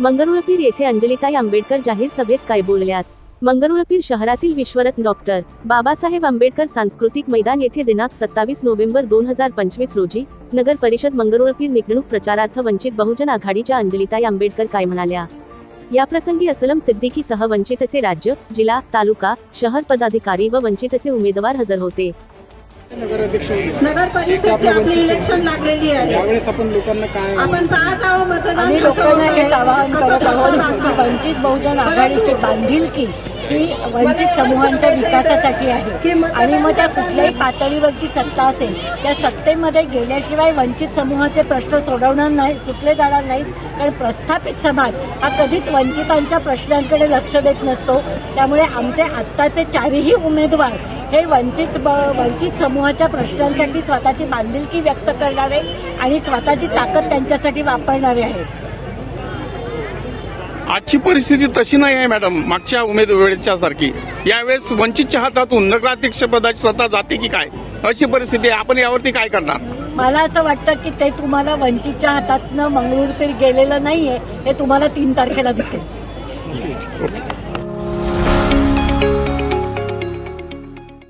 मंगरुळपीर येथे अंजलिताई आंबेडकर जाहीर सभेत काय बोलल्यात मंगरुळपीर शहरातील विश्वरत्न डॉक्टर बाबासाहेब आंबेडकर सांस्कृतिक मैदान येथे दिनांक सत्तावीस नोव्हेंबर दोन हजार पंचवीस रोजी नगर परिषद मंगरुळपीर निवडणूक प्रचारार्थ वंचित बहुजन आघाडीच्या अंजलिताई आंबेडकर काय म्हणाल्या याप्रसंगी असलम सिद्दीकीसह वंचितचे राज्य जिल्हा तालुका शहर पदाधिकारी व वंचितचे उमेदवार हजर होते. नगर परिषदची आपलं आपली वंचितचं. इलेक्शन लागलेली आहे. यावेळेस आपण लोकांना काय आपण पाहत आहोत मतदान आम्ही लोकांना हेच आवाहन करत आहोत कसं की वंचित बहुजन आघाडीची बांधिलकी ही वंचित समूहांच्या विकासासाठी आहे. आणि मग त्या कुठल्याही पातळीवरची सत्ता असेल त्या सत्तेमध्ये गेल्याशिवाय वंचित समूहाचे प्रश्न सोडवणार नाही सुटले जाणार नाहीत कारण प्रस्थापित समाज हा कधीच वंचितांच्या प्रश्नांकडे लक्ष देत नसतो. त्यामुळे आमचे आत्ताचे चारही उमेदवार हे वंचित ब- वंचित समूहाच्या प्रश्नांसाठी स्वतःची बांधिलकी व्यक्त करणारे आणि स्वतःची ताकद त्यांच्यासाठी वापरणारे आहेत. आजची परिस्थिती तशी नाही आहे मॅडम. मागच्या उमेदवारीच्या सारखी. यावेळेस वंचितच्या हातातून नगराध्यक्ष पदाची सत्ता जाते की काय? अशी परिस्थिती आहे. आपण यावरती काय करणार? मला असं वाटतं की ते तुम्हाला वंचितच्या हातातनं मंगळूरपीर गेलेलं नाहीये हे तुम्हाला तीन तारखेला दिसेल. ओके.